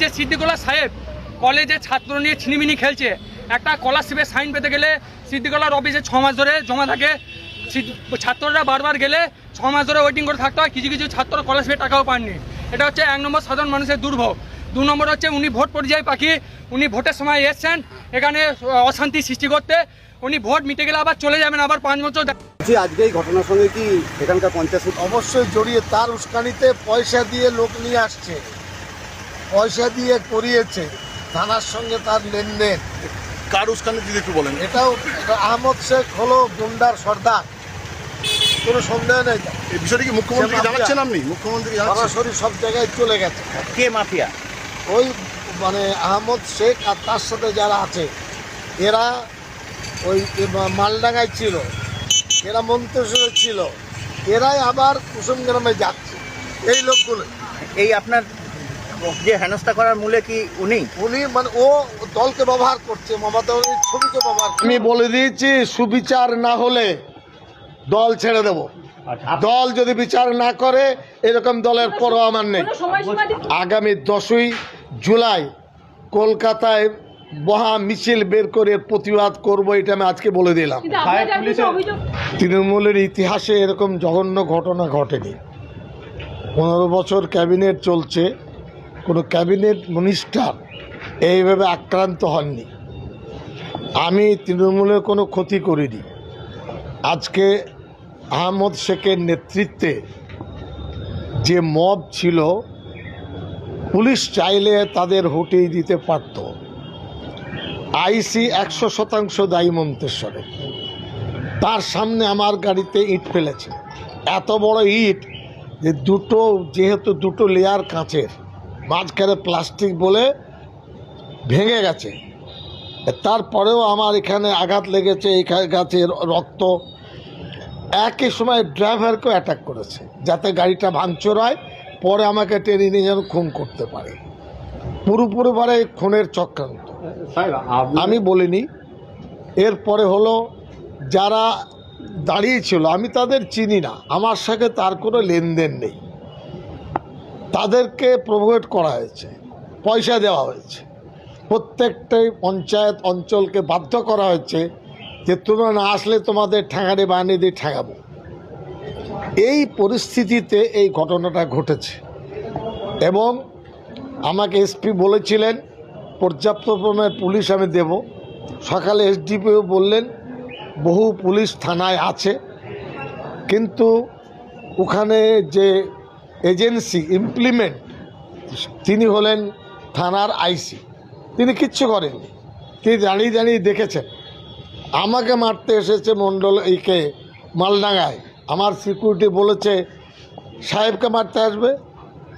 যে সিদ্দিকুল্লাহ সাহেব কলেজে ছাত্র নিয়ে ছিনিমিনি খেলছে। একটা স্কলারশিপের সাইন পেতে গেলে সিদ্দিকুল্লাহর অফিসে ছ মাস ধরে জমা থাকে। ছাত্ররা বারবার গেলে ছ মাস ধরে ওয়েটিং করে থাকতে হয়। কিছু কিছু ছাত্র স্কলারশিপের টাকাও পাননি। এটা হচ্ছে এক নম্বর সাধারণ মানুষের দুর্ভোগ। দু নম্বর হচ্ছে উনি ভোট পরিযায়ী পাখি। উনি ভোটের সময় এসছেন। এখানে অশান্তি সৃষ্টি করতে। উনি ভোট মিটে গেলে আবার চলে যাবেন। আবার পাঁচ বছর আজকে এই ঘটনার সঙ্গে কি এখানকার পঞ্চায়েত অবশ্যই জড়িয়ে তার উস্কানিতে পয়সা দিয়ে লোক নিয়ে আসছে। পয়সা দিয়ে করিয়েছে থানার সঙ্গে তার লেনদেন। কার উস্কানি যদি একটু বলেন। এটাও এটা আহমদ শেখ হলো গুন্ডার সর্দার। কোনো সন্দেহ নেই তার। এই বিষয়টি কি মাফিয়া। জানাচ্ছেন আপনি? মুখ্যমন্ত্রীকে জানাচ্ছেন। সরাসরি সব জায়গায় চলে গেছে। কে মাফিয়া? ওই মানে আহমদ শেখ আর তার সাথে যারা আছে এরা ওই মা- মালডাঙ্গায় ছিল এরা মন্তেশ্বরে ছিল এরাই আবার কুসুম গ্রামে যাচ্ছে। এই লোকগুলো। এই আপনার যে হেনস্থা করার মূলে কি উনি? উনি মানে ও দলকে ব্যবহার করছে মমতা ছবিকে ব্যবহার আমি বলে দিয়েছি সুবিচার না হলে দল ছেড়ে দেব। দল যদি বিচার না করে এরকম দলের পরও আমার নেই। আগামী দশই জুলাই কলকাতায় মহা মিছিল বের করে প্রতিবাদ করব এটা আমি আজকে বলে দিলাম। তৃণমূলের ইতিহাসে এরকম জঘন্য ঘটনা ঘটেনি। পনেরো বছর ক্যাবিনেট চলছে কোনো ক্যাবিনেট মিনিস্টার এইভাবে আক্রান্ত হননি। আমি তৃণমূলের কোনো ক্ষতি করিনি। আজকে আহমদ শেখের নেতৃত্বে যে মব ছিল, পুলিশ চাইলে তাদের হটেই দিতে পারত। আইসি একশো শতাংশ দায়ী মন্তেশ্বরে তার সামনে আমার গাড়িতে ইট ফেলেছে। এত বড় ইট যে দুটো, যেহেতু দুটো লেয়ার কাঁচের মাঝখানে প্লাস্টিক বলে ভেঙে গেছে। তারপরেও আমার এখানে আঘাত লেগেছে এই গাছের রক্ত। একই সময় ড্রাইভারকেও অ্যাটাক করেছে যাতে গাড়িটা ভাঙচুর হয় পরে আমাকে টেনে নিয়ে যেন খুন করতে পারে। পুরোপুরি পুরোপুরিভাবে খুনের চক্রান্ত। আমি বলিনি এরপরে হলো যারা দাঁড়িয়েছিল আমি তাদের চিনি না। আমার সাথে তার কোনো লেনদেন নেই। তাদেরকে প্রভোট করা হয়েছে, পয়সা দেওয়া হয়েছে। প্রত্যেকটাই পঞ্চায়েত অঞ্চলকে বাধ্য করা হয়েছে যে তোমরা না আসলে তোমাদের ঠ্যাঙাড়ি বানিয়ে দিয়ে ঠেঙাবো। এই পরিস্থিতিতে এই ঘটনাটা ঘটেছে এবং আমাকে এসপি বলেছিলেন, পর্যাপ্ত পরিমাণে পুলিশ আমি দেব। সকালে এসডিপিও বললেন, বহু পুলিশ থানায় আছে, কিন্তু ওখানে যে এজেন্সি ইমপ্লিমেন্ট তিনি হলেন থানার আইসি। তিনি কিচ্ছু করেননি। তিনি দাঁড়িয়ে দাঁড়িয়ে দেখেছেন। আমাকে মারতে এসেছে মণ্ডল এইকে মালডাঙ্গায়। আমার সিকিউরিটি বলেছে, সাহেবকে মারতে আসবে?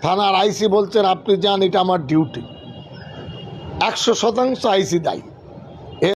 থানার আইসি বলছেন, আপনি যান, এটা আমার ডিউটি একশো শতাংশ আইসি দায়ী।